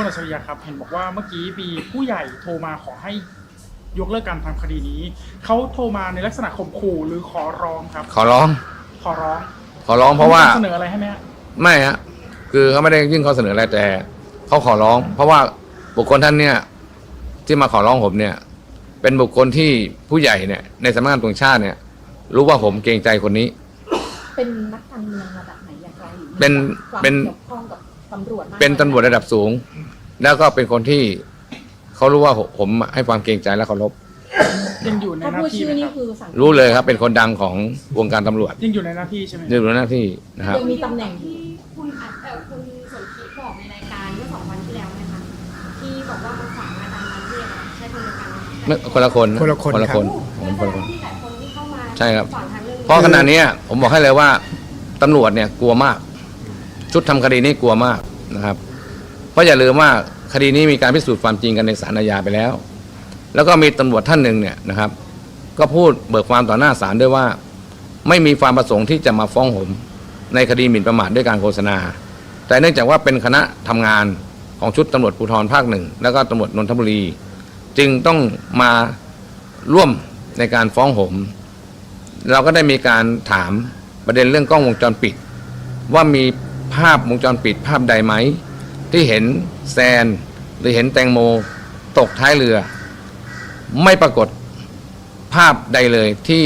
คุณอัจฉริยะครับ เห็นบอกว่าเมื่อกี้มีผู้ใหญ่โทรมาขอให้ยกเลิกการทำคดีนี้ เขาโทรมาในลักษณะข่มขู่หรือขอร้องครับ ขอร้อง ขอร้อง ขอร้องเพราะว่าเสนออะไรให้ไหมฮะไม่ฮะคือเขาไม่ได้ยื่นข้อเสนออะไรแต่เขาขอร้อง เพราะว่าบุคคลท่านเนี่ย ที่มาขอร้องผมเนี่ย เป็นบุคคลที่ผู้ใหญ่เนี่ยในสำนักงานตรวจชาติเนี่ย รู้ว่าผมเกรงใจคนนี้ เป็นนักการเมืองระดับไหนอย่างไรหรือเป็นความเป็นเกี่ยวข้องกับตำรวจมากเป็นตำรวจระดับสูง แล้วก็เป็นคนที่เขารู้ว่าผมให้ความเกรงใจและเคารพยังอยู่ในถ้าหน้าพูดที่ชื่อไหมนี่ครับคือสังคมรู้เลยครับ เป็นคนดังของวงการตำรวจยังอยู่ในหน้าที่ใช่ไหมในรู้หน้าที่นะครับ ยังมีตำแหน่งอยู่ ที่คุณอัดเอ่อคุณสนธิบอกในรายการเมื่อสองวันที่แล้วนะคะ ที่บอกว่ามันขวางอาจารย์มันเทศอะใช่คนเดียวกันไหมไม่คนละคนคนละคนคนละคครับนผมคนละคนที่หลายคนที่เข้ามาใช่ครับขวางทางเรื่องนี้ เพราะขณะเนี้ยผมบอกให้เลยว่าตำรวจเนี่ยกลัวมาก ชุดทำคดีนี้กลัวมากนะครับ เพราะอย่าลืมว่าคดีนี้มีการพิสูจน์ความจริงกันในศาลอาญาไปแล้ว แล้วก็มีตำรวจท่านหนึ่งเนี่ยนะครับ ก็พูดเบิกความต่อหน้าศาลด้วยว่า ไม่มีความประสงค์ที่จะมาฟ้องผมในคดีหมิ่นประมาทด้วยการโฆษณา แต่เนื่องจากว่าเป็นคณะทำงานของชุดตำรวจภูธรภาคหนึ่งแล้วก็ตำรวจนนทบุรี จึงต้องมาร่วมในการฟ้องผมเราก็ได้มีการถามประเด็นเรื่องกล้องวงจรปิด ว่ามีภาพวงจรปิดภาพใดไหม ที่เห็นแซนหรือเห็นแตงโมตกท้ายเรือ ไม่ปรากฏภาพใดเลยที่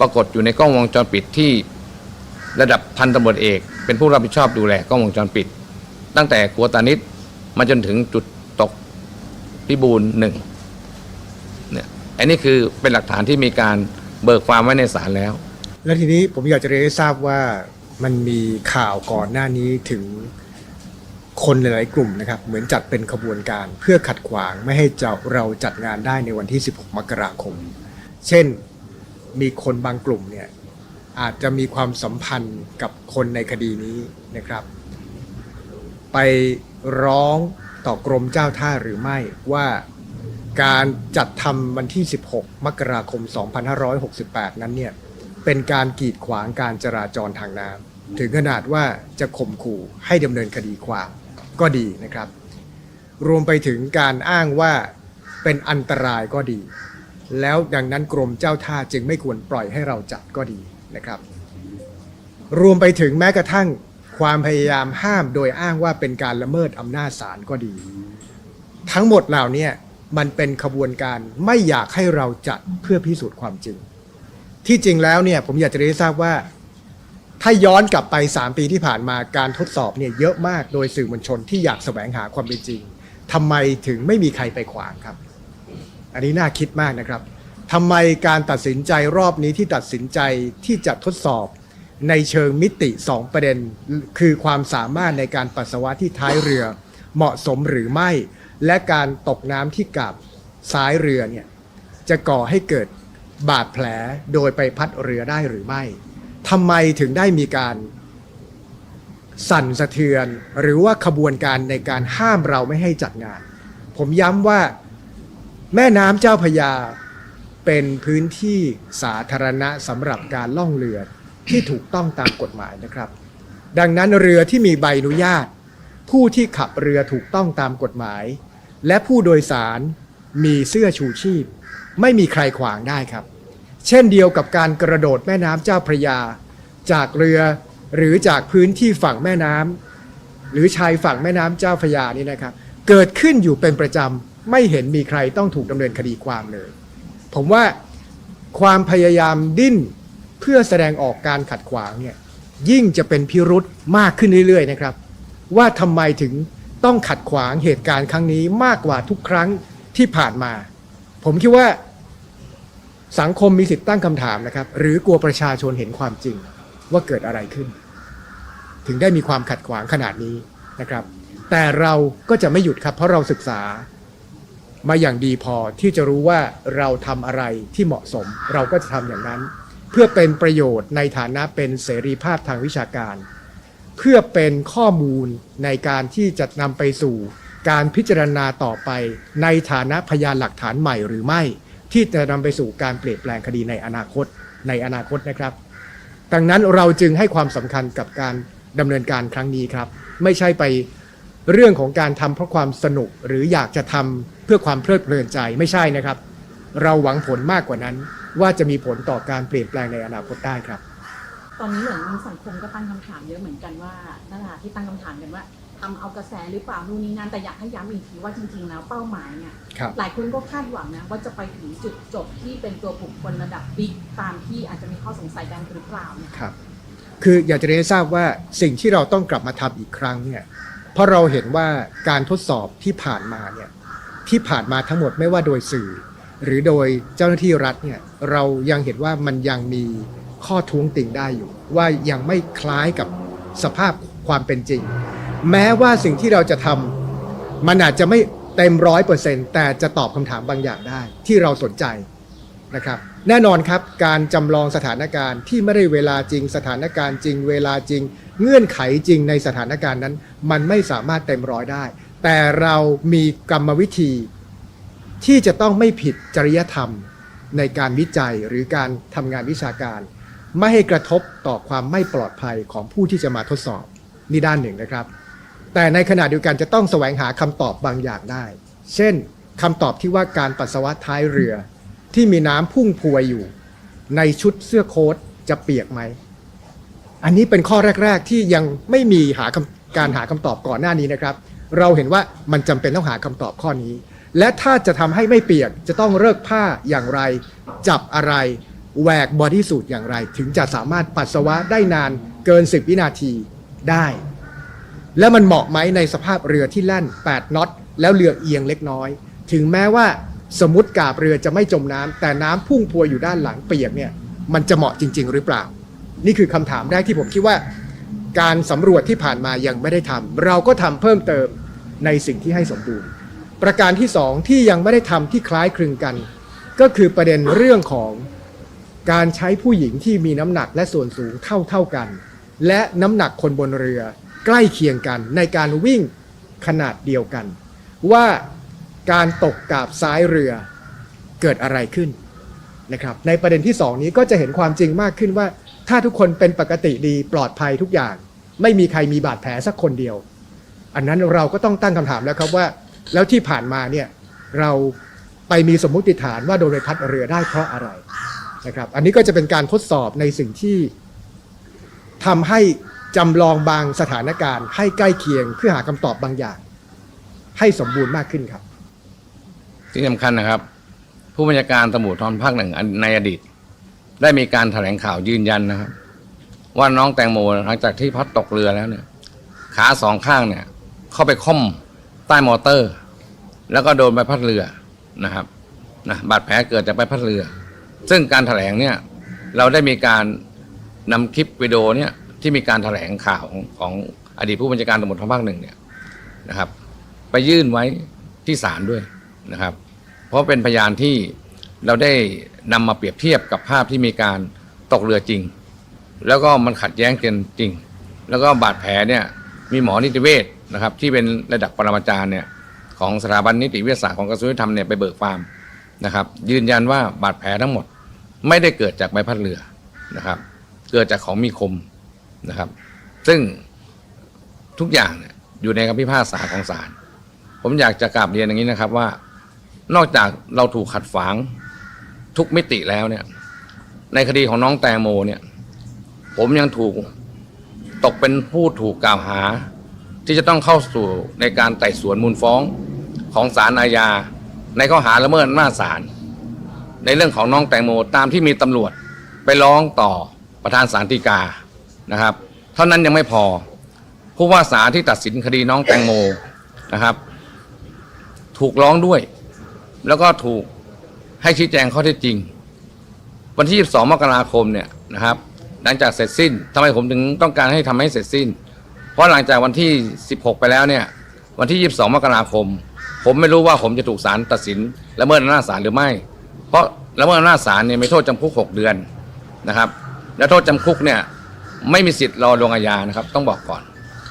ปรากฏอยู่ในกล้องวงจรปิดที่ระดับพันตำรวจเอก เป็นผู้รับผิดชอบดูแลกล้องวงจรปิด ตั้งแต่กัวตานิดมาจนถึงจุดตกพิบูลหนึ่งเนี่ยอันนี้คือเป็นหลักฐานที่มีการเบิกความไว้ในศาลแล้ว แล้วทีนี้ผมอยากจะเรียนให้ทราบว่ามันมีข่าวก่อนหน้านี้ถึง คนหลายๆกลุ่มนะครับเหมือนจัดเป็นขบวนการเพื่อขัดขวางไม่ให้เจ้าเราจัดงานได้ในวันที่ 16 มกราคม เช่นมีคนบางกลุ่มเนี่ยอาจจะมีความสัมพันธ์กับคนในคดีนี้นะครับ ไปร้องต่อกรมเจ้าท่าหรือไม่ว่าการจัดทำวันที่ 16 มกราคม 2568 นั้นเนี่ยเป็นการกีดขวางการจราจรทางน้ำถึงขนาดว่าจะข่มขู่ให้ดำเนินคดีความ ก็ดีนะครับ รวมไปถึงการอ้างว่าเป็นอันตรายก็ดี แล้วดังนั้นกรมเจ้าท่าจึงไม่ควรปล่อยให้เราจัดก็ดีนะครับ รวมไปถึงแม้กระทั่งความพยายามห้ามโดยอ้างว่าเป็นการละเมิดอำนาจศาลก็ดี ทั้งหมดเหล่านี้มันเป็นขบวนการไม่อยากให้เราจัดเพื่อพิสูจน์ความจริง ที่จริงแล้วเนี่ยผมอยากจะเรียนทราบว่า ถ้าย้อนกลับไป 3 ปีที่ผ่านมาการทดสอบเนี่ยเยอะมากโดยสื่อมวลชนที่อยากแสวงหาความเป็นจริงทำไมถึงไม่มีใครไปขวางครับ อันนี้น่าคิดมากนะครับทำไมการตัดสินใจรอบนี้ที่ตัดสินใจที่จะทดสอบในเชิงมิติ 2 ประเด็น คือความสามารถในการปัสสาวะที่ท้ายเรือเหมาะสมหรือไม่ และการตกน้ำที่กับซ้ายเรือเนี่ยจะก่อให้เกิดบาดแผลโดยไปพัดเรือได้หรือไม่ ทำไมถึงได้มีการสั่นสะเทือน หรือว่าขบวนการในการห้ามเราไม่ให้จัดงาน ผมย้ำว่าแม่น้ำเจ้าพยาเป็นพื้นที่สาธารณะสำหรับการล่องเรือที่ถูกต้องตามกฎหมายนะครับ ดังนั้นเรือที่มีใบอนุญาต ผู้ที่ขับเรือถูกต้องตามกฎหมาย และผู้โดยสารมีเสื้อชูชีพ ไม่มีใครขวางได้ครับ เช่นเดียวกับการกระโดดแม่น้ำเจ้าพระยา จากเรือหรือจากพื้นที่ฝั่งแม่น้ำหรือชายฝั่งแม่น้ำเจ้าพระยานี่นะครับ เกิดขึ้นอยู่เป็นประจำไม่เห็นมีใครต้องถูกดำเนินคดีความเลย ผมว่าความพยายามดิ้นเพื่อแสดงออกการขัดขวางเนี่ยยิ่งจะเป็นพิรุษมากขึ้นเรื่อยๆนะครับ ว่าทำไมถึงต้องขัดขวางเหตุการณ์ครั้งนี้มากกว่าทุกครั้งที่ผ่านมา ผมคิดว่า สังคมมีสิทธิ์ตั้งคำถามนะครับ หรือกลัวประชาชนเห็นความจริงว่าเกิดอะไรขึ้น ถึงได้มีความขัดขวางขนาดนี้นะครับ แต่เราก็จะไม่หยุดครับ เพราะเราศึกษามาอย่างดีพอที่จะรู้ว่าเราทำอะไรที่เหมาะสม เราก็จะทำอย่างนั้น เพื่อเป็นประโยชน์ในฐานะเป็นเสรีภาพทางวิชาการ เพื่อเป็นข้อมูลในการที่จะนำไปสู่ การพิจารณาต่อไปในฐานะพยานหลักฐานใหม่หรือไม่ ที่จะนำไปสู่การเปลี่ยนแปลงคดีในอนาคตในอนาคตนะครับดังนั้นเราจึงให้ความสำคัญกับการดำเนินการครั้งนี้ครับ ไม่ใช่ไปเรื่องของการทำเพราะความสนุกหรืออยากจะทำเพื่อความเพลิดเพลินใจไม่ใช่นะครับ เราหวังผลมากกว่านั้น ว่าจะมีผลต่อการเปลี่ยนแปลงในอนาคตได้ครับ ตอนนี้เหมือนสังคมก็ตั้งคำถามเยอะเหมือนกันว่านั่นแหละที่ตั้งคำถามกันว่า ทำเอากระแสหรือเปล่านู่นนี่นั่นแต่อยากให้ย้ำอีกทีว่าจริงๆแล้วเป้าหมายเนี่ยครับ หลายคนก็คาดหวังนะว่าจะไปถึงจุดจบที่เป็นตัวบุคคลระดับบิ๊กตามที่อาจจะมีข้อสงสัยกันหรือเปล่าเนี่ยครับ คืออยากจะเรียนให้ทราบว่าสิ่งที่เราต้องกลับมาทำอีกครั้งเนี่ย เพราะเราเห็นว่าการทดสอบที่ผ่านมาเนี่ย ที่ผ่านมาทั้งหมดไม่ว่าโดยสื่อ หรือโดยเจ้าหน้าที่รัฐเนี่ย เรายังเห็นว่ามันยังมีข้อท้วงติงได้อยู่ ว่ายังไม่คล้ายกับสภาพความเป็นจริง แม้ว่าสิ่งที่เราจะทำมันอาจจะไม่เต็มร้อยเปอร์เซ็นต์แต่จะตอบคำถามบางอย่างได้ที่เราสนใจนะครับ แน่นอนครับการจำลองสถานการณ์ที่ไม่ได้เวลาจริง สถานการณ์จริง เวลาจริง เงื่อนไขจริงในสถานการณ์นั้น มันไม่สามารถเต็มร้อยได้ แต่เรามีกรรมวิธี ที่จะต้องไม่ผิดจริยธรรม ในการวิจัยหรือการทำงานวิชาการ ไม่ให้กระทบต่อความไม่ปลอดภัยของผู้ที่จะมาทดสอบนี่ด้านหนึ่งนะครับ แต่ในขณะเดียวกันจะต้องแสวงหาคำตอบบางอย่างได้ เช่นคำตอบที่ว่าการปัสสาวะท้ายเรือ ที่มีน้ำพุ่งพวยอยู่ ในชุดเสื้อโค้ทจะเปียกไหม อันนี้เป็นข้อแรก ๆ ที่ยังไม่มีหาการหาคำตอบก่อนหน้านี้นะครับ เราเห็นว่ามันจำเป็นต้องหาคำตอบข้อนี้ และถ้าจะทำให้ไม่เปียกจะต้องเลิกผ้าอย่างไร จับอะไรแหวกบอดี้สูทอย่างไร ถึงจะสามารถปัสสาวะได้นานเกิน 10 วินาทีได้ แล้วมันเหมาะไหมในสภาพเรือที่แล่น 8น็อตแล้วเรือเอียงเล็กน้อย ถึงแม้ว่าสมมติกาบเรือจะไม่จมน้ำแต่น้ำพุ่งพวยอยู่ด้านหลังเปียกเนี่ยมันจะเหมาะจริง ๆ หรือเปล่า นี่คือคำถามแรกที่ผมคิดว่า การสำรวจที่ผ่านมายังไม่ได้ทำเราก็ทำเพิ่มเติมในสิ่งที่ให้สมบูรณ์ ประการที่สองที่ยังไม่ได้ทำที่คล้ายคลึงกัน ก็คือประเด็นเรื่องของการใช้ผู้หญิงที่มีน้ำหนักและส่วนสูงเท่าเท่ากัน และน้ำหนักคนบนเรือ ใกล้เคียงกันในการวิ่งขนาดเดียวกัน ว่าการตกกาบซ้ายเรือเกิดอะไรขึ้นนะครับในประเด็นที่สองนี้ก็จะเห็นความจริงมากขึ้นว่า ถ้าทุกคนเป็นปกติดีปลอดภัยทุกอย่าง ไม่มีใครมีบาดแผลสักคนเดียว อันนั้นเราก็ต้องตั้งคำถามแล้วครับว่า แล้วที่ผ่านมาเนี่ยเราไปมีสมมุติฐานว่าโดนใบพัดเรือได้เพราะอะไรนะครับอันนี้ก็จะเป็นการทดสอบในสิ่งที่ทำให้ จำลองบางสถานการณ์ให้ใกล้เคียงเพื่อหาคำตอบบางอย่าง ให้สมบูรณ์มากขึ้นครับ ที่สำคัญนะครับ ผู้บัญชาการตำรวจทอนภาคหนึ่งในอดีต ได้มีการแถลงข่าวยืนยันนะครับ ว่าน้องแตงโมหลังจากที่พัดตกเรือแล้วเนี่ย ขาสองข้างเนี่ย เข้าไปค่อมใต้มอเตอร์ แล้วก็โดนใบพัดเรือนะครับนะบาดแผลเกิดจากใบพัดเรือ ซึ่งการแถลงเนี่ย เราได้มีการนำคลิปวิดีโอเนี่ย ที่มีการแถลงข่าวของของอดีตผู้บัญชาการตำรวจทางภาคหนึ่งเนี่ยนะครับ ไปยื่นไว้ที่ศาลด้วยนะครับ เพราะเป็นพยานที่เราได้นำมาเปรียบเทียบกับภาพที่มีการตกเรือจริง แล้วก็มันขัดแย้งกันจริง แล้วก็บาดแผลเนี่ยมีหมอนิติเวชนะครับ ที่เป็นระดับปรมาจารย์เนี่ยของสถาบันนิติวิทยาศาสตร์ของกระทรวงยุติธรรมเนี่ยไปเบิกความนะครับ ยืนยันว่าบาดแผลทั้งหมด ไม่ได้เกิดจากใบพัดเรือนะครับ เกิดจากของมีคม นะครับ ซึ่งทุกอย่างเนี่ยอยู่ในคำพิพากษาของศาลผมอยากจะกราบเรียนอย่างนี้นะครับว่า นอกจากเราถูกขัดฝางทุกมิติแล้วเนี่ย ในคดีของน้องแตงโมเนี่ย ผมยังถูกตกเป็นผู้ถูกกล่าวหา ที่จะต้องเข้าสู่ในการไต่สวนมูลฟ้องของศาลอาญา ในข้อหาละเมิดอำนาจศาลในเรื่องของน้องแตงโมตามที่มีตำรวจไปร้องต่อประธานศาลฎีกา นะครับ เท่านั้นยังไม่พอ ผู้ว่าศาที่ตัดสินคดีน้องแตงโมนะครับ ถูกร้องด้วย แล้วก็ถูกให้ชี้แจงข้อเท็จจริง วันที่ 22 มกราคมเนี่ยนะครับ หลังจากเสร็จสิ้นทำไมผมถึงต้องการให้ทำให้เสร็จสิ้น เพราะหลังจากวันที่ 16 ไปแล้วเนี่ย วันที่ 22 มกราคม ผมไม่รู้ว่าผมจะถูกศาลตัดสินละเมิดอำนาจศาลหรือไม่ เพราะละเมิดอำนาจศาลเนี่ยมีโทษจำคุก 6 เดือนนะครับ และโทษจำคุกเนี่ย ไม่มีสิทธิ์รอลงอาญานะครับ ต้องบอกก่อน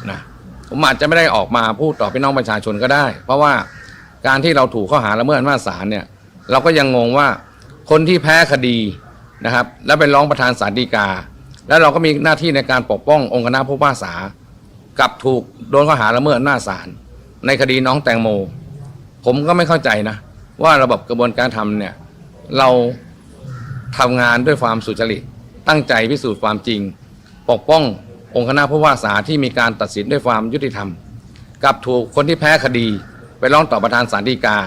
นะผมอาจจะไม่ได้ออกมาพูดต่อพี่น้องประชาชนก็ได้ เพราะว่าการที่เราถูกข้อหาละเมิดอำนาจศาลเนี่ย เราก็ยังงงว่าคนที่แพ้คดีนะครับ แล้วไปร้องประธานศาลฎีกา แล้วเราก็มีหน้าที่ในการปกป้ององค์คณะผู้พิพากษากับถูกโดนข้อหาละเมิดอำนาจศาลในคดีน้องแตงโม ผมก็ไม่เข้าใจนะ ว่าระบบกระบวนการทำเนี่ย เราทำงานด้วยความสุจริตตั้งใจพิสูจน์ความจริง ปกป้ององค์คณะผู้ว่าสาที่มีการตัดสินด้วยความยุติธรรม กับถูกคนที่แพ้คดี ไปร้องต่อประธานศาลฎีกา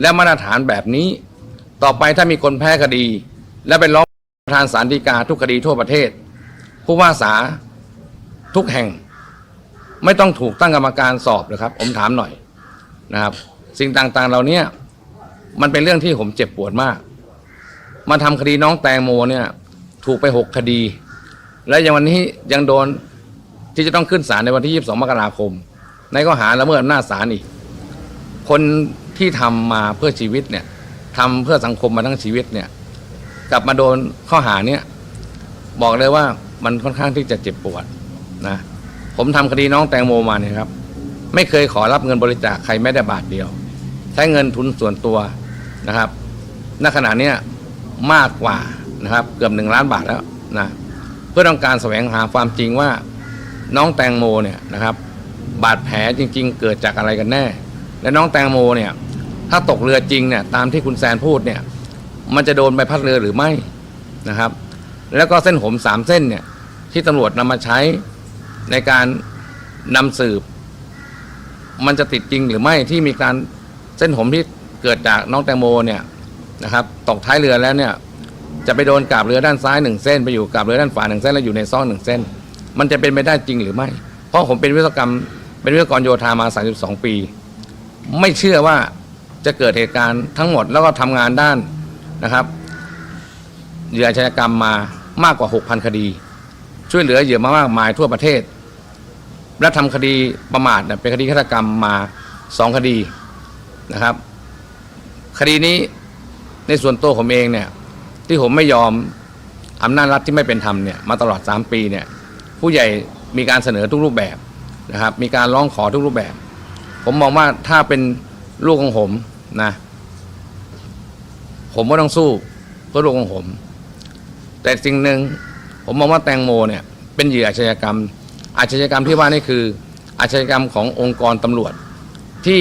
และมาตรฐานแบบนี้ ต่อไปถ้ามีคนแพ้คดี และไปร้องประธานศาลฎีกาทุกคดีทั่วประเทศ ผู้ว่าสาทุกแห่ง ไม่ต้องถูกตั้งกรรมการสอบเลยครับ ผมถามหน่อยนะครับ สิ่งต่างๆเหล่านี้มันเป็นเรื่องที่ผมเจ็บปวดมาก มาทำคดีน้องแตงโมเนี่ย ถูกไปหกคดี และยังวันนี้ยังโดนที่จะต้องขึ้นศาลในวันที่ 22 มกราคม ในข้อหาละเมิดอำนาจศาลอีก คนที่ทำมาเพื่อชีวิตเนี่ยทำเพื่อสังคมมาทั้งชีวิตเนี่ย กลับมาโดนข้อหาเนี่ยบอกเลยว่ามันค่อนข้างที่จะเจ็บปวดนะผมทำคดีน้องแตงโมมาเนี่ยครับ ไม่เคยขอรับเงินบริจาคใครแม้แต่บาทเดียว ใช้เงินทุนส่วนตัวนะครับณขณะนี้มากกว่านะครับ เกือบหนึ่งล้านบาทแล้วนะ เพื่อต้องการแสวงหาความจริงว่าน้องแตงโมเนี่ยนะครับบาดแผลจริง ๆ เกิดจากอะไรกันแน่ และน้องแตงโมเนี่ยถ้าตกเรือจริงเนี่ยตามที่คุณแซนพูดเนี่ยมันจะโดนใบพัดเรือหรือไม่นะครับ แล้วก็เส้นผมสามเส้นเนี่ยที่ตำรวจนำมาใช้ในการนำสืบ มันจะติดจริงหรือไม่ที่มีการเส้นผมที่เกิดจากน้องแตงโมเนี่ยนะครับตกท้ายเรือแล้วเนี่ย จะไปโดนกาบเรือด้านซ้ายหนึ่งเส้น ไปอยู่กาบเรือด้านขวาหนึ่งเส้นแล้วอยู่ในซ่องหนึ่งเส้น มันจะเป็นไปได้จริงหรือไม่ เพราะผมเป็นวิศวกรรม เป็นวิศวกรโยธามา 32 ปี ไม่เชื่อว่าจะเกิดเหตุการณ์ทั้งหมดแล้วก็ทำงานด้านนะครับเหยื่ออาชญากรรมมามากกว่า 6,000 คดี ช่วยเหลือเหยื่อมามากมายทั่วประเทศ และทำคดีประมาทเนี่ยเป็นคดีฆาตกรรมมาสองคดีนะครับ คดีนี้ในส่วนตัวผมเองเนี่ย ที่ผมไม่ยอมอำนาจรัฐที่ไม่เป็นธรรมเนี่ยมาตลอด 3 ปีเนี่ยผู้ใหญ่มีการเสนอทุกรูปแบบนะครับ มีการร้องขอทุกรูปแบบ ผมมองว่าถ้าเป็นลูกของผมนะ ผมก็ต้องสู้เพื่อลูกของผม แต่สิ่งหนึ่งผมมองว่าแตงโมเนี่ยเป็นเหยื่ออาชญากรรม อาชญากรรมที่ว่านี่คือ อาชญากรรมขององค์กรตำรวจ ที่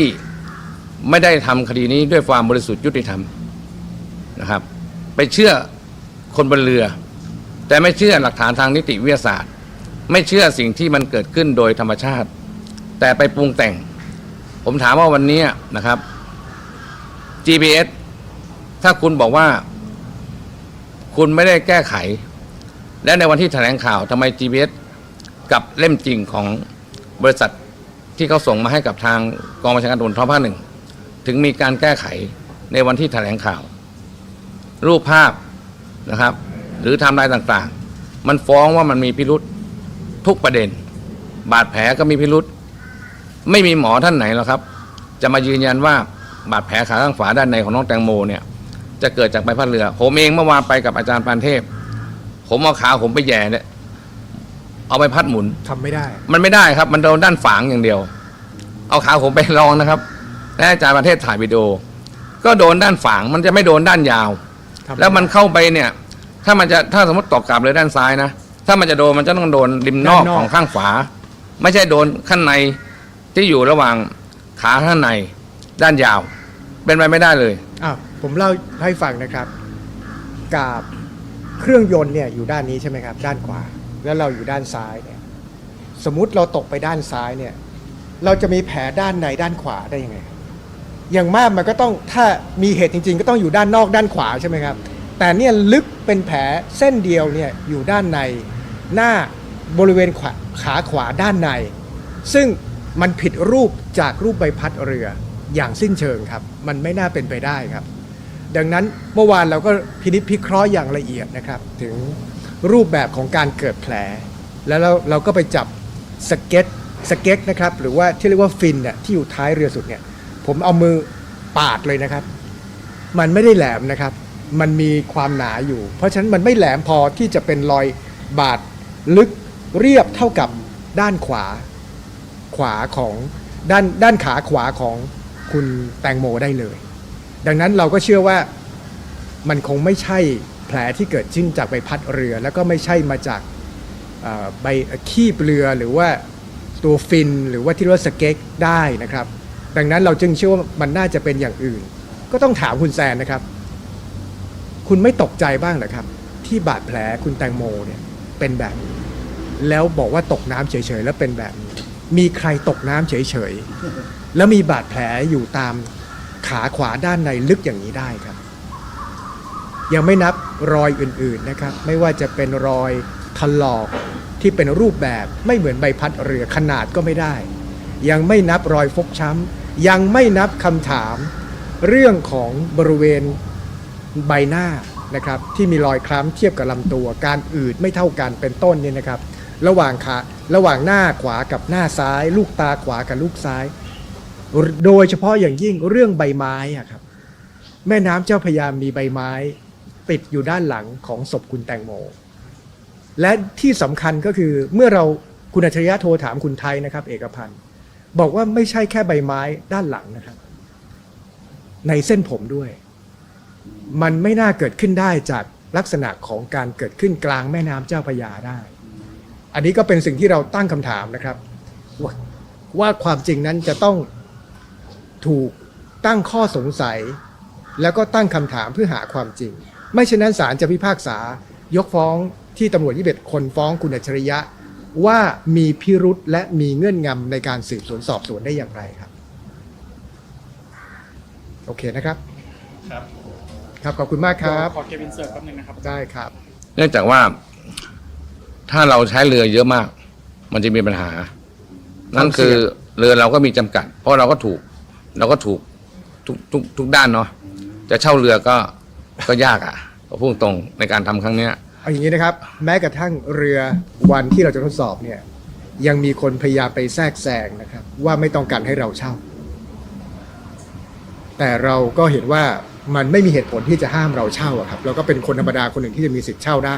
ไม่ได้ทำคดีนี้ด้วยความบริสุทธิ์ยุติธรรมนะครับ ไปเชื่อคนบนเรือ แต่ไม่เชื่อหลักฐานทางนิติวิทยาศาสตร์ ไม่เชื่อสิ่งที่มันเกิดขึ้นโดยธรรมชาติ แต่ไปปรุงแต่ง ผมถามว่าวันนี้นะครับ GPS ถ้าคุณบอกว่า คุณไม่ได้แก้ไข และในวันที่แถลงข่าวทำไม GPS กับเล่มจริงของบริษัทที่เขาส่งมาให้กับทางกองบัญชาการตำรวจท้องภาคหนึ่งถึงมีการแก้ไขในวันที่แถลงข่าว รูปภาพนะครับ หรือไทำลายต่างๆ มันฟ้องว่ามันมีพิรุษทุกประเด็น บาดแผลก็มีพิรุษไม่มีหมอท่านไหนหรอกครับ จะมายืนยันว่าบาดแผลขาข้างฝาด้านในของน้องแตงโมเนี่ย จะเกิดจากใบพัดเรือ ผมเองเมื่อวานไปกับอาจารย์ปานเทพ ผมเอาขาผมไปแหย่เนี่ยเอาไปพัดหมุน ทำไม่ได้ มันไม่ได้ครับ มันโดนด้านฝางอย่างเดียว เอาขาผมไปลองนะครับและอาจารย์ประเทศถ่ายวิดีโอ ก็โดนด้านฝาง มันจะไม่โดนด้านยาวทำไได้ แล้วมันเข้าไปเนี่ย ถ้ามันจะถ้าสมมติตกกลับเลยด้านซ้ายนะ ถ้ามันจะโดนมันจะต้องโดนริมนอก ของข้างขวา ไม่ใช่โดนข้างในที่อยู่ระหว่างขาข้างในด้านยาว เป็นไปไม่ได้เลยอ้าวผมเล่าให้ฟังนะครับกาบเครื่องยนต์เนี่ยอยู่ด้านนี้ใช่ไหมครับ ด้านขวา แล้วเราอยู่ด้านซ้ายเนี่ย สมมุติเราตกไปด้านซ้ายเนี่ย เราจะมีแผลด้านในด้านขวาได้ยังไง อย่างมากมันก็ต้องถ้ามีเหตุจริง ๆ ก็ต้องอยู่ด้านนอกด้านขวาใช่ไหมครับ แต่เนี่ยลึกเป็นแผลเส้นเดียวเนี่ยอยู่ด้านในหน้าบริเวณขาขาขวาด้านใน ซึ่งมันผิดรูปจากรูปใบพัดเรืออย่างสิ้นเชิงครับ มันไม่น่าเป็นไปได้ครับ ดังนั้นเมื่อวานเราก็พินิจพิเคราะห์อย่างละเอียดนะครับ ถึงรูปแบบของการเกิดแผล แล้วเราเราก็ไปจับสเก็ตสเก็ตนะครับหรือว่าที่เรียกว่าฟินเนี่ยที่อยู่ท้ายเรือสุดเนี่ย ผมเอามือปาดเลยนะครับ มันไม่ได้แหลมนะครับ มันมีความหนาอยู่ เพราะฉะนั้นมันไม่แหลมพอที่จะเป็นรอยบาดลึกเรียบเท่ากับด้านขวาขวาของด้านด้านขาขวาของคุณแตงโมได้เลย ดังนั้นเราก็เชื่อว่ามันคงไม่ใช่แผลที่เกิดขึ้นจากใบพัดเรือ แล้วก็ไม่ใช่มาจากใบขี้เรือหรือว่าตัวฟินหรือว่าที่เรียกว่าสเก็กได้นะครับ ดังนั้นเราจึงเชื่อว่ามันน่าจะเป็นอย่างอื่น ก็ต้องถามคุณแซนนะครับ คุณไม่ตกใจบ้างเหรอครับ ที่บาดแผลคุณแตงโมเนี่ยเป็นแบบนี้แล้วบอกว่าตกน้ำเฉยๆแล้วเป็นแบบนี้มีใครตกน้ำเฉยๆแล้วมีบาดแผลอยู่ตามขาขวาด้านในลึกอย่างนี้ได้ครับ ยังไม่นับรอยอื่นๆนะครับ ไม่ว่าจะเป็นรอยถลอกที่เป็นรูปแบบไม่เหมือนใบพัดเรือขนาดก็ไม่ได้ ยังไม่นับรอยฟกช้ำ ยังไม่นับคำถามเรื่องของบริเวณใบหน้านะครับที่มีรอยคล้ำเทียบกับลำตัว การอืดไม่เท่ากันเป็นต้นเนี่ยนะครับ ระหว่างขาระหว่างหน้าขวากับหน้าซ้าย ลูกตาขวากับลูกซ้าย โดยเฉพาะอย่างยิ่งเรื่องใบไม้อะครับแม่น้ำเจ้าพยามีใบไม้ ติดอยู่ด้านหลังของศพคุณแตงโม และที่สำคัญก็คือเมื่อเราคุณอัจฉริยะโทรถามคุณไทยนะครับ เอกพันธ์ บอกว่าไม่ใช่แค่ใบไม้ด้านหลังนะครับ ในเส้นผมด้วย มันไม่น่าเกิดขึ้นได้จากลักษณะของการเกิดขึ้นกลางแม่น้ำเจ้าพระยาได้ อันนี้ก็เป็นสิ่งที่เราตั้งคำถามนะครับว่าว่าความจริงนั้นจะต้องถูกตั้งข้อสงสัย แล้วก็ตั้งคำถามเพื่อหาความจริง ไม่เช่นนั้นศาลจะพิพากษายกฟ้องที่ตำรวจ21คนฟ้องคุณอัจฉริยะ ว่ามีพิรุษและมีเงื่อนงำในการสืบสวนสอบสวนได้อย่างไรครับ โอเคนะครับ ครับครับขอบคุณมากครับขอเก็บอินเสิร์ตแป๊บนึงนะครับได้ครับ เนื่องจากว่า ถ้าเราใช้เรือเยอะมาก มันจะมีปัญหา นั่นคือเรือเราก็มีจำกัด เพราะเราก็ถูก เราก็ถูกทุกทุกทุกด้านเนาะจะเช่าเรือก็ก็ยากอะพูดตรงในการทำครั้งเนี้ย เอาอย่างนี้นะครับ แม้กระทั่งเรือวันที่เราจะทดสอบเนี่ยยังมีคนพยายามไปแทรกแซงนะครับ ว่าไม่ต้องการให้เราเช่า แต่เราก็เห็นว่ามันไม่มีเหตุผลที่จะห้ามเราเช่าอะครับ เราก็เป็นคนธรรมดาคนหนึ่งที่จะมีสิทธิ์เช่าได้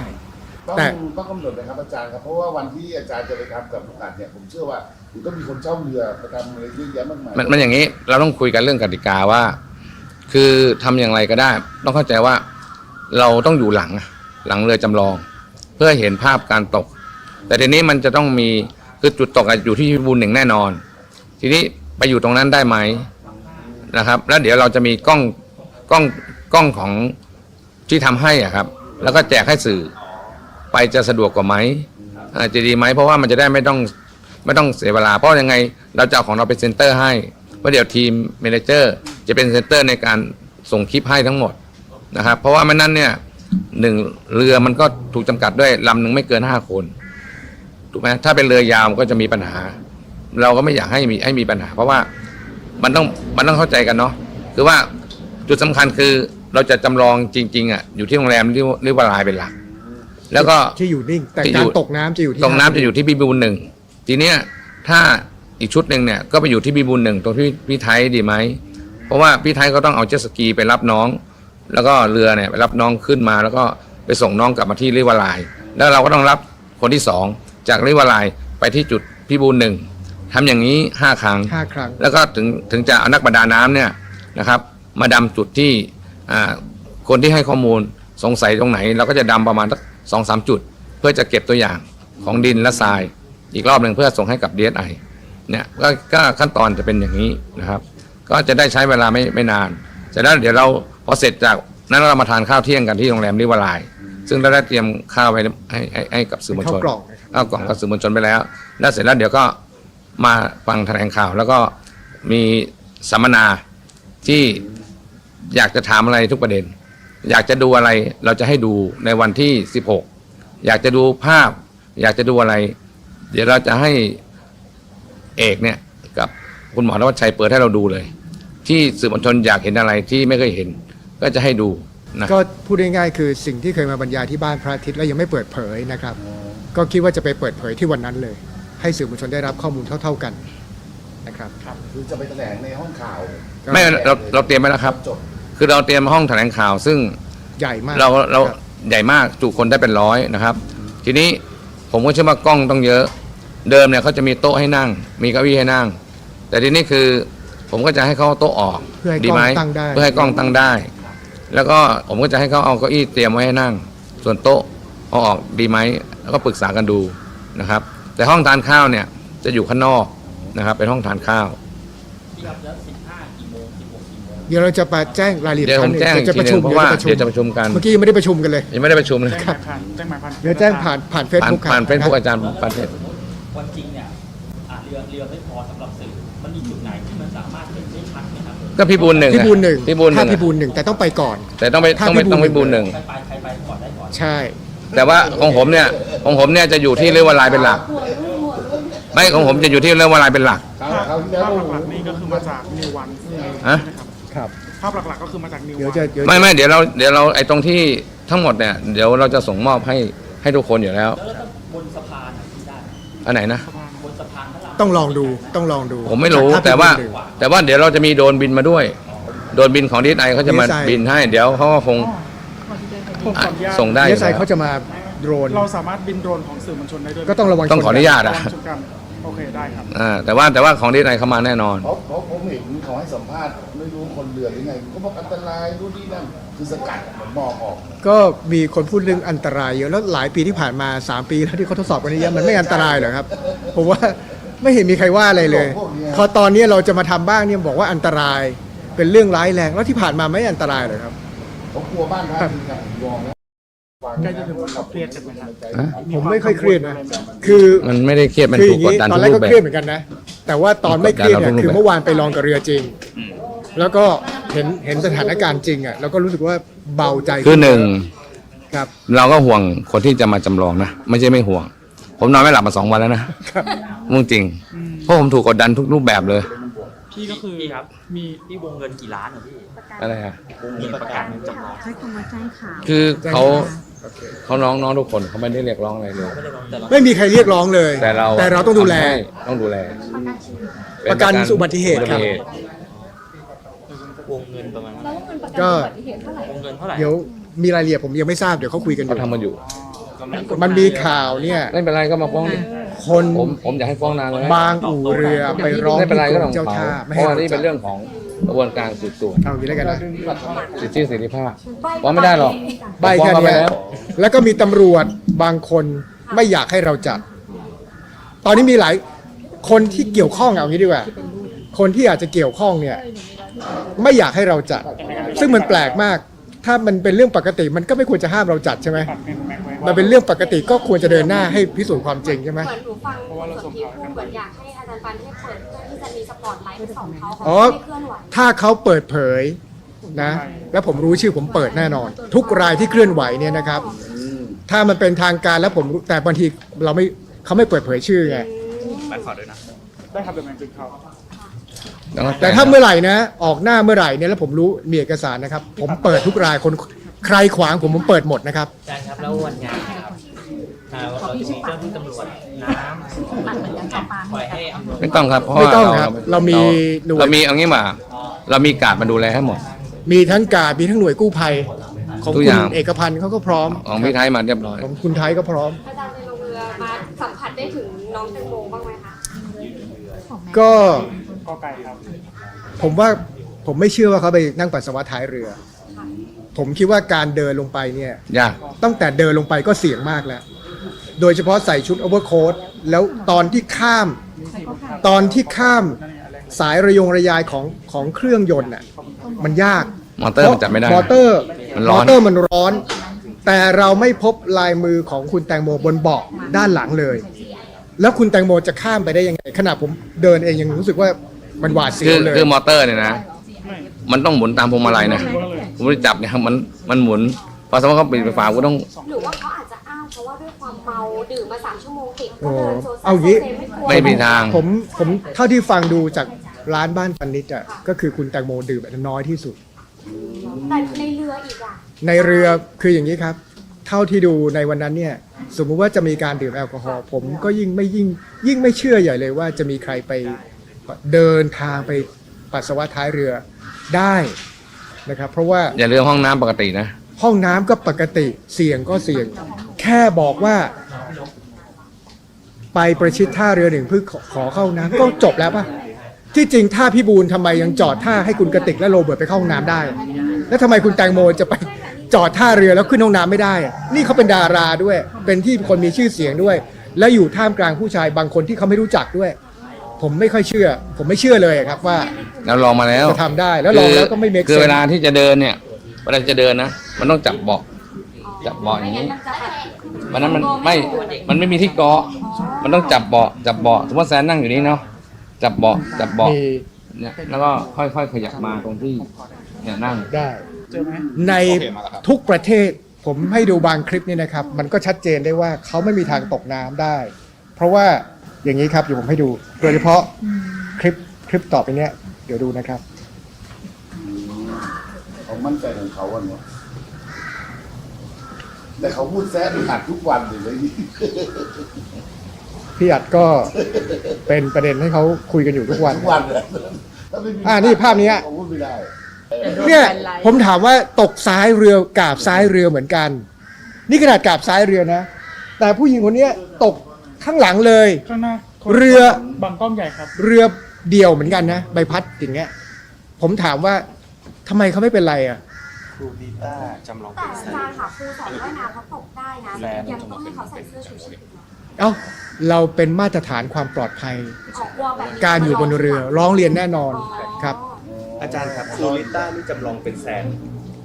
ต้องแต่ ต้องกำหนดนะครับอาจารย์ครับเพราะว่าวันที่อาจารย์จะไปทำกับลูกอัดเนี่ยผมเชื่อว่าเดี๋ยวต้องมีคนเช่าเรือไปทำอะไรเยอะแยะมากมายมันมันอย่างนี้เราต้องคุยกันเรื่องกติกาว่า คือทำอย่างไรก็ได้ ต้องเข้าใจว่าเราต้องอยู่หลังอะ หลังเรือจำลอง เพื่อเห็นภาพการตก แต่ทีนี้มันจะต้องมีคือจุดตกอยู่ที่พิบูลหนึ่งแน่นอน ทีนี้ไปอยู่ตรงนั้นได้ไหมนะครับ แล้วเดี๋ยวเราจะมีกล้องกล้องกล้องของที่ทำให้อะครับ แล้วก็แจกให้สื่อไปจะสะดวกกว่าไหมอาจจะดีไหมเพราะว่ามันจะได้ไม่ต้องไม่ต้องเสียเวลา เพราะยังไงเราจะเอาของเราเป็นเซ็นเตอร์ให้เพราะเดี๋ยวทีมเมนเจอร์จะเป็นเซ็นเตอร์ในการส่งคลิปให้ทั้งหมดนะครับ เพราะว่ามันนั้นเนี่ย หนึ่งเรือมันก็ถูกจำกัดด้วยลำหนึ่งไม่เกินห้าคนถูกไหมถ้าเป็นเรือยาวมันก็จะมีปัญหา เราก็ไม่อยากให้มีให้มีปัญหา เพราะว่ามันต้องมันต้องเข้าใจกันเนาะคือว่าจุดสำคัญคือเราจะจำลองจริง ๆอะอยู่ที่โรงแรมที่เรียกว่าลายเป็นหลัก แล้วก็ที่อยู่นิ่งแต่ที่อยู่การตกน้ำจะอยู่ที่ตรงน้ำจะอยู่ที่บีบูลหนึ่งทีเนี้ยถ้าอีกชุดหนึ่งเนี่ยก็ไปอยู่ที่บีบูลหนึ่งตรงที่พี่ไทยดีไหมเพราะว่าพี่ไทยก็ต้องเอาเจ็ตสกีไปรับน้อง แล้วก็เรือเนี่ยไปรับน้องขึ้นมา แล้วก็ไปส่งน้องกลับมาที่ริวาลาย แล้วเราก็ต้องรับคนที่สองจากริวาลายไปที่จุดพิบูลหนึ่งทำอย่างนี้ห้าครั้ง ห้าครั้ง แล้วก็ถึงถึงจะเอานักประดาน้ำเนี่ยนะครับ มาดำจุดที่อ่าคนที่ให้ข้อมูลสงสัยตรงไหน เราก็จะดำประมาณสักสองสามจุด เพื่อจะเก็บตัวอย่างของดินและทราย อีกรอบหนึ่งเพื่อส่งให้กับ DSI เนี่ยก็ก็ขั้นตอนจะเป็นอย่างนี้นะครับ ก็จะได้ใช้เวลาไม่ไม่นานเสร็จแล้วเดี๋ยวเรา พอเสร็จจากนั้นเรามาทานข้าวเที่ยงกันที่โรงแรมริวาลาย ซึ่งเราได้เตรียมข้าวไว้ให้ให้ให้กับสื่อมวลชนข้าวกล่องนะครับ ข้าวกล่องกับสื่อมวลชนไปแล้ว แล้วเสร็จแล้วเดี๋ยวก็มาฟังแถลงข่าว แล้วก็มีสัมมนาที่อยากจะถามอะไรทุกประเด็น อยากจะดูอะไรเราจะให้ดูในวันที่ 16 อยากจะดูภาพ อยากจะดูอะไร เดี๋ยวเราจะให้เอกเนี่ยกับคุณหมอธวัชชัยเปิดให้เราดูเลย ที่สื่อมวลชนอยากเห็นอะไรที่ไม่เคยเห็น ก็จะให้ดูนะก็พูดง่ายๆคือสิ่งที่เคยมาบรรยายที่บ้านพระอาทิตย์แล้วยังไม่เปิดเผยนะครับ ก็คิดว่าจะไปเปิดเผยที่วันนั้นเลย ให้สื่อมวลชนได้รับข้อมูลเท่า ๆกันนะครับคือจะไปแถลงในห้องข่าวไม่เราเราเตรียมไว้แล้วครับ จบคือเราเตรียมห้องแถลงข่าว ซึ่งใหญ่มากเราเราคบใหญ่มากจุคนได้เป็นร้อยนะครับ ทีนี้ผมก็เชื่อว่ากล้องต้องเยอะ เดิมเนี่ยเขาจะมีโต๊ะให้นั่ง มีเก้าอี้ให้นั่ง แต่ทีนี้คือผมก็จะให้เขาเอาโต๊ะออกเพื่อให้ดีกล้อไหมงตั้งได้ เพื่อให้กล้องตั้งได้ แล้วก็ผมก็จะให้เขาเอาเก้าอี้เตรียมไว้ให้นั่ง ส่วนโต๊ะเอาออกดีไหมแล้วก็ปรึกษากันดูนะครับ แต่ห้องทานข้าวเนี่ยจะอยู่ข้างนอกนะครับ เป็นห้องทานข้าวเดี๋ยวเราจะมาแจ้งรายละเอียดเดี๋ยวผมแจ้งครั้อีกจะทีประหนึชุมงเพราะว่าเดี๋ยวจะเดี๋ยวจะประชุมกัน เมื่อกี้ยังไม่ได้ประชุมกันเลย ยังไม่ได้ประชุมเลยแจ้งหมายพันแจ้งหมายพันเดี๋ยวแจ้งผ่านผ่านเฟซผ่านบุ๊กผ่านเฟซบุ๊กอาจารย์ปานเทศวันจริง ก็พี่บูลหนึ่งพี่บูลหนึ่งพี่บูลหถ้านึ่งพี่บูลหนึ่งแต่ต้องไปก่อน แต่ต้องไปถ้าต้องไปพี่บูล ต้องไปบูลหนึ่งใครไปใครไปก่อนได้ก่อนใช่ แต่ว่าของผมเนี่ยของผมเนี่ยจะอยู่ที่เรื่องวลายเป็นหลัก ไม่ของผมจะอยู่ที่เรื่องวลายเป็นหลักคราวคราวที่แล้วภาพก็หลักๆนี่ก็คือมาจากนิววันฮะครับ ภาพหลักๆก็คือมาจากนิวเดี๋ยววันจะเดี๋ยวไม่ไม่เดี๋ยวเราเดี๋ยวเราไอ้ตรงที่ทั้งหมดเนี่ยเดี๋ยวเราจะส่งมอบให้ให้ทุกคนอยู่แล้วแล้วถ้าบนสะพานอะที่ได้อันไหนนะบนสะพานพระราม ต้องลองดูต้องลองดูผมไม่รู้ถ้แต่ว่าพี่บูลหนึ่ง แต่ว่าเดี๋ยวเราจะมีโดรนบินมาด้วย โดรนบินของดีไอเขาจะมา DSI บินให้ เดี๋ยวเขาก็คงผมขออนุญาตส่งได้เออยู่สไอแล้ว เขาจะมาโดรน เราสามารถบินโดรนของสื่อมวลชนได้ด้วยไหมก็ต้องระวังต้องขออนุญาตระอะวังชนกันโอเคได้ครับ อ่าแต่ว่าแต่ว่าของดีไอเขามาแน่นอน เพราะเพราะผมเห็นเขาให้สัมภาษณ์ไม่รู้คนเรือหรือไงเขาบอกอันตรายรู้นี่นั่นคือสกัดเหมือนมองออก ก็มีคนพูดเรื่องอันตรายเยอะแล้วหลายปีที่ผ่านมา 3 ปีแล้วที่เขาทดสอบกันนี้เยอะมันไม่อันตรายเหรอครับผมว่า ไม่เห็นมีใครว่าอะไรเลยพวกเนี้ยพอตอนนี้เราจะมาทำบ้างเนี่ยบอกว่าอันตรายเป็นเรื่องร้ายแรงแล้วที่ผ่านมาไม่อันตรายเลยครับเขากลัวบ้านท่านคืออย่างมองแล้วใกล้จะถึงวันเราเครียดกันไหมครับฮะผมไม่ค่อยเครียดนะคือ มันไม่ได้เครียดมันคืออถูกย่างกดนี้ดันตอนทุกแรกรูก็ปแบเครียดบ เหมือนกันนะ แต่ว่าตอนไม่เครียดเนี่ยกดดันเราทุกรูปแบบคือเมื่อวานไปลองกับเรือจริง แล้วก็เห็นเห็นสถานการณ์จริงอะเราก็รู้สึกว่าเบาใจคือหนึ่ง ครับ เราก็ห่วงคนที่จะมาจำลองนะ ไม่ใช่ไม่ห่วง ผมนอนไม่หลับมาสองวันแล้วนะครับมุ่งจริงเพราะผมถูกกดดันทุกรูปแบบเลย พี่ก็คือพี่ครับ มีพี่วงเงินกี่ล้านอะพี่อะไรอะวงเงินประกันจำลองใช้คำว่าแจ้งข่าวคือเขาเขาน้องน้องทุกคนเขาไม่ได้เรียกร้องอะไรเลย ไม่ได้ลองแต่เราไม่มีใครเรียกร้องเลย แต่เราแต่เราต้องดูแล ทำให้ต้องดูแลประกันอุบัติเหตุครับ อุบัติเหตุวงเงินประมาณว่าก็วงเงินเท่าไหร่เดี๋ยวมีรายละเอียดผมยังไม่ทราบเดี๋ยวเขาคุยกันอเขายู่ทำมันอยู่ มันมีข่าวเนี่ย ไม่เป็นไรก็มาฟ้องดิคนผมผมอยากให้ฟ้องนานเลยบางอู่เรือไปร้องไม่เป็นที่ไรกก็รต้อมงเจ้าเผาท่าไม่เพให้ราะว่าเรานี่เป็นจัดเรื่องของกระบวนการสืบสวนเอาอย่างนี้แล้วกันนะสิทธิเสรีภาพฟ้องไม่ได้หรอกใบฟ้องแค่เขาไปเนี้ยแล้วแล้วก็มีตำรวจบางคนไม่อยากให้เราจัด ตอนนี้มีหลายคนที่เกี่ยวข้องเอางี้ดีกว่า คนที่อาจจะเกี่ยวข้องเนี่ย ไม่อยากให้เราจัด ซึ่งมันแปลกมาก ถ้ามันเป็นเรื่องปกติมันก็ไม่ควรจะห้ามเราจัดใช่ไหมปัดเป็นแม็กไว้มันเป็นเรื่องปกติก็ควรจะเดินหน้าให้พิสูจน์ความจริงใช่ไหมเหมือนหนูฟังส่วนที่พูดเหมือนอยากให้อาจารย์ปานเทพเปิดเพื่อที่จะมีสปอตไลท์ไปส่องเขาเขาอ๋อไม่เคลื่อนไหวถ้าเขาเปิดเผยนะแล้วผมรู้ชื่อผมเปิดแน่นอน ทุกรายที่เคลื่อนไหวเนี่ยนะครับ ถ้ามันเป็นทางการแล้วผมรู้แต่บางทีเราไม่เขาไม่เปิดเผยชื่อไงได้ครับเดี๋ยวแม็กเป็นเขาแต่ถ้าเมื่อไหร่นะ ออกหน้าเมื่อไหร่เนี่ยแล้วผมรู้มีเอกสารนะครับ ผมเปิดทุกรายคน ใครขวางผมผมเปิดหมดนะครับ อาจารย์ครับแล้ววันงานนะครับอ่าเราจะมีเจ้าหน้าที่ตำรวจน้ำตัดเหมือนกันจำปาคอยให้อำนวยไม่ต้องครับเพราะไม่ว่าต้องครับเรามีหน่วย เรามีเอางี้มา เรามีการดมาดูแลให้หมด มีทั้งกาดมีทั้งหน่วยกู้ภัย ของทุกคุอณย่าง เอกพันธ์เขาก็พร้อมของพี่ไทยมาเรียบร้อย ของคุณไทยก็พร้อม อาจารย์ในโรงเรือมาสัมผัสได้ถึงน้องแตงโมบ้างไหมคะ ก็ก็ไก่ครับ ผมว่าผมไม่เชื่อว่าเขาไปนั่งปัสสาวะท้ายเรือ ผมคิดว่าการเดินลงไปเนี่ยยากตั้งแต่เดินลงไปก็เสี่ยงมากแล้ว โดยเฉพาะใส่ชุดโอเวอร์โค้ทแล้วตอนที่ข้าม ตอนที่ข้ามสายระยงระยายของของเครื่องยนต์น่ะมันยากมอเตอร์มันจับไม่ได้มอเตอร์มันร้อนมอเตอร์มันร้อน แต่เราไม่พบลายมือของคุณแตงโมบนเบาะด้านหลังเลย แล้วคุณแตงโมจะข้ามไปได้ยังไงขณะผมเดินเองยังรู้สึกว่ามันหวาดเสีคืยอวเลยคือมอเตอร์เนี่ยนะ มันต้องหมุนตามพวงมาลัยนะ ผมไม่ได้จับเนี่ยมันมันหมุนพอสมมติเขาปิดไฟฟ้าก็ต้องหรือว่าเขาอาจจะอ้างเพราะว่าด้วยความเมาดื่มมาสามชั่วโมงติดโอ้ก็เดินโซซัสเอางี้โซเซไม่กลัวไม่มีทาง ผมผมเท่าที่ฟังดูจากร้านบ้านปันนิดอะก็คือคุณแตงโมดื่มแบบน้อยที่สุด แต่ในเรืออีกอะในเรือคืออย่างนี้ครับ เท่าที่ดูในวันนั้นเนี่ย สมมุติว่าจะมีการดื่มแอลกอฮอล์ผมก็ยิ่งไม่ยิ่งยิ่งไม่เชื่อใหญ่เลยว่าจะมีใครไปเดินทางไปปัสสาวะท้ายเรือได้ นะครับ เพราะว่าอย่าลืมห้องน้ำปกตินะ ห้องน้ำก็ปกติเสี่ยงก็เสี่ยง แค่บอกว่า ไปประชิดท่าเรือหนึ่งเพื่อขอขอเข้าห้องน้ำก็จบแล้วป่ะที่จริงท่าพิบูลทำไมยังจอดท่าให้คุณกระติกและโรเบิร์ตไปเข้าห้องน้ำได้ แล้วทำไมคุณแตงโมจะไปจอดท่าเรือแล้วขึ้นห้องน้ำไม่ได้อะนี่เขาเป็นดาราด้วย เป็นที่คนมีชื่อเสียงด้วย แล้วอยู่ท่ามกลางผู้ชายบางคนที่เขาไม่รู้จักด้วย ผมไม่ค่อยเชื่อ ผมไม่เชื่อเลยครับว่าเราลองมาแล้วจะทำได้แล้วลองแล้วก็ไม่ make คือ sense เวลาที่จะเดินเนี่ย เวลาจะเดินนะ มันต้องจับเบาะจับเบาะอย่างนี้วันนั้นมันไม่ มันไม่มีที่เกาะ มันต้องจับเบาะจับเบาะสมมติว่าแซนนั่งอยู่นี่เนาะ จับเบาะจับเบาะมีเนี่ย แล้วก็ค่อยๆขยับมาตรงที่เนี่ยนั่ง ได้เจอไหมในทุกประเทศผมให้ดูบางคลิปนี่นะครับ มันก็ชัดเจนได้ว่าเขาไม่มีทางตกน้ำได้ เพราะว่า อย่างนี้ครับเดี๋ยวผมให้ดู โดยเฉพาะคลิปคลิปต่อไปเนี้ยเดี๋ยวดูนะครับเขามั่นใจของเขาอะเนาะแต่เขาพูดแซะดูหัดทุกวันเลยเลยพี่อัดก็เป็นประเด็นให้เขาคุยกันอยู่ทุกวัน ทุกวันเลยถ้าไม่มีอ่านี่ภาพนี้เขาพูดไม่ได้เนี่ยผมถามว่าตกซ้ายเรือกาบซ้ายเรือเหมือนกัน นี่ขนาดกาบซ้ายเรือนะ แต่ผู้หญิงคนเนี้ยตก ข้างหลังเลย ข้างหน้าเรือ บังกล้องใหญ่ครับ เรือเดี่ยวเหมือนกันนะใบพัดอย่างเงี้ย ผมถามว่าทำไมเขาไม่เป็นไรอะ ครูดีต้าจำลองแต่เป็นแซอานจารย์ค่ะครูสอนว่ายน้ำเขาตกได้นะแฟนยังต้องให้เขาใส่เสื้อชูชีพอีกเหรอเอ้าเราเป็นมาตรฐานความปลอดภัย ออกวัวแบบนี้การอยู่บนเรือร้องเรียนแน่นอนครับ อาจารย์ครับครูลิต้านี่จำลองเป็นแซน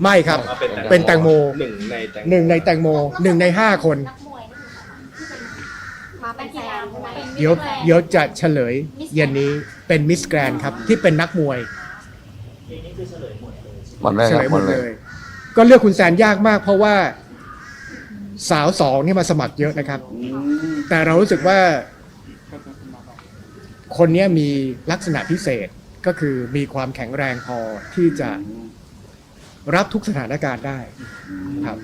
ไม่ครับ เอาเป็นเป็นแตงโม หนึ่งในแตงโมหนึ่งในแตงโมหนึ่งในห้าคน นักม วยนี่คือมาเป็นกีฬาใช่ไหมเดี๋ยวเดี๋ยวจะเฉลยเย็นนี้เป็นมิสแกรนครับที่เป็นนักมวยหมดเลยเฉครัลบยหหมมดดเลเลย ย ก็เลือกคุณแซนยากมาก เพราะว่าสาวสองนี่มาสมัครเยอะนะครับ แต่เรารู้สึกว่า คนเนี้ยมีลักษณะพิเศษก็คือมีความแข็งแรงพอที่จะรับทุกสถานการณ์ได้ครับ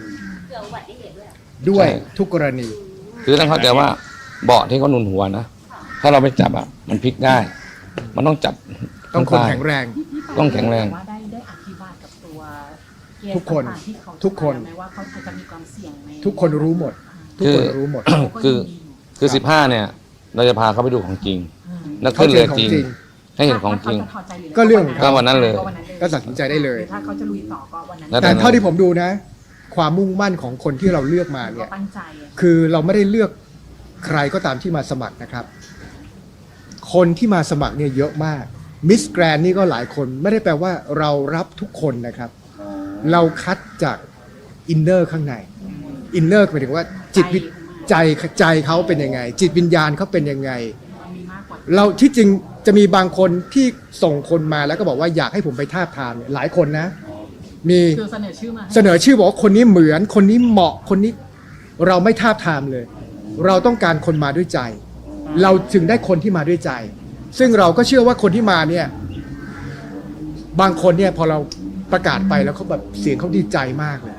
เกิดอุบัติเหตุด้วย ด้วยใช่ ทุกกรณี คือต้องเข้าใจว่า เบาะที่เขาหนุนหัวนะถ้าเราไปจับอะมันพลิกได้ มันต้องจับต้องคนแข็งแรง ต้องแข็งแรง ว่าได้ได้อธิบายกับตัวเกสทุกคนต่างๆที่เขาทุกคน ไหมว่าเขาจะมีความเสี่ยงในทุกคนรู้หมด ทุกคนรู้หมดคือคือสิบห้าเนี่ย เราจะพาเขาไปดูของจริงแล้วเขาขึ้นเจเรืออของจริงจริง ให้เห็นของจริง ถ้าเขาจะถอดใจหรือก็เรื่องของก็วันนั้นเลย ก็ตัดสินใจได้เลย หรือถ้าเขาจะลุยต่อก็วันนั้นแล้ว แต่เท่าที่ผมดูนะ ความมุ่งมั่นของคนที่เราเลือกมาก็เนี่ยตั้งใจอะ คือเราไม่ได้เลือก ใครก็ตามที่มาสมัครนะครับ คนที่มาสมัครเนี่ยเยอะมากมิสแกรนนี่ก็หลายคนไม่ได้แปลว่าเรารับทุกคนนะครับ เราคัดจากอินเนอร์ข้างในอินเนอร์หมายถึงว่าจิตวิใจใจเขาเป็นยังไง จิตวิญญาณเขาเป็นยังไงมันมีมากกว่าเราที่จริงจะมีบางคนที่ส่งคนมาแล้วก็บอกว่าอยากให้ผมไปทาบทามเนี่ยหลายคนนะ มีคือเสนอชื่อมาให้เสนอชื่อบอกว่าคนนี้เหมือนคนนี้เหมาะคนนี้เราไม่ทาบทามเลย เราต้องการคนมาด้วยใจ เราถึงได้คนที่มาด้วยใจ ซึ่งเราก็เชื่อว่าคนที่มาเนี่ย บางคนเนี่ยพอเราประกาศไปแล้วเขาแบบเสียงเขาดีใจมากเลย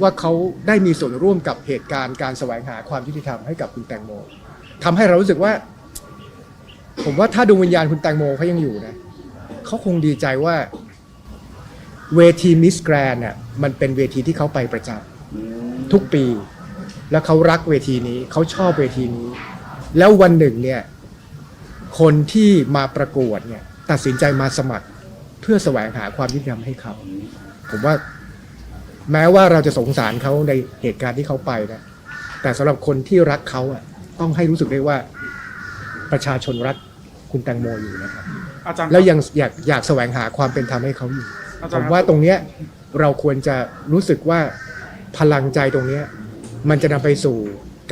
ว่าเขาได้มีส่วนร่วมกับเหตุการณ์การแสวงหาความยุติธรรมให้กับคุณแตงโมทำให้เรารู้สึกว่า ผมว่าถ้าดวงวิญญาณคุณแตงโมเขายังอยู่นะเขาคงดีใจว่า เวทีมิสแกรนเนี่ยมันเป็นเวทีที่เขาไปประจำทุกปี แล้วเขารักเวทีนี้เขาชอบเวทีนี้ แล้ววันหนึ่งเนี่ยคนที่มาประกวดเนี่ยตัดสินใจมาสมัครเพื่อแสวงหาความยุติธรรมให้เขาผมว่าแม้ว่าเราจะสงสารเขาในเหตุการณ์ที่เขาไปนะแต่สำหรับคนที่รักเขาอะต้องให้รู้สึกได้ว่าประชาชนรักคุณแตงโมอยู่นะครับอาจารย์แล้วยังอยากอยากแสวงหาความเป็นธรรมให้เขาอยู่อาผจารมย์ว่าตรงเนี้ยเราควรจะรู้สึกว่าพลังใจตรงเนี้ย มันจะนำไปสู่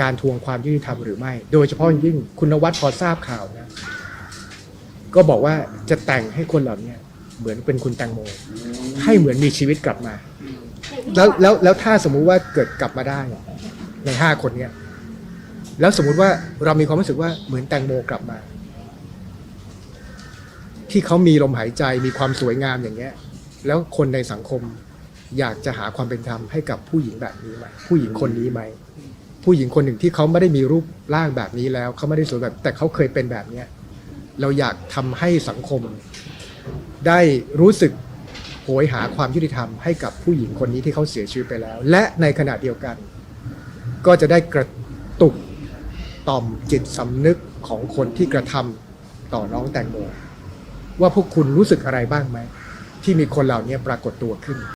การทวงความยุติธรรมหรือไม่ โดยเฉพาะยิ่งคุณนวัดพอทราบข่าวนะ ก็บอกว่าจะแต่งให้คนเหล่านี้เหมือนเป็นคุณแตงโม ให้เหมือนมีชีวิตกลับมา แล้วแล้วแล้วถ้าสมมุติว่าเกิดกลับมาได้ ในห้าคนเนี้ยแล้วสมมุติว่าเรามีความรู้สึกว่าเหมือนแตงโมกลับมา ที่เขามีลมหายใจมีความสวยงามอย่างเงี้ย แล้วคนในสังคม อยากจะหาความเป็นธรรมให้กับผู้หญิงแบบนี้ไหมผู้หญิงคนนี้ไหมผู้หญิงคนหนึ่งที่เขาไม่ได้มีรูปร่างแบบนี้แล้วเขาไม่ได้สวยแบบ แต่เขาเคยเป็นแบบเนี้ยเราอยากทำให้สังคม ได้รู้สึกโหยหาความยุติธรรมให้กับผู้หญิงคนนี้ที่เขาเสียชีวิตไปแล้ว และในขณะเดียวกัน ก็จะได้กระตุกต่อมจิตสำนึกของคนที่กระทำต่อน้องแตงโมว่าพวกคุณรู้สึกอะไรบ้างไหมที่มีคนเหล่านี้ปรากฏตัวขึ้น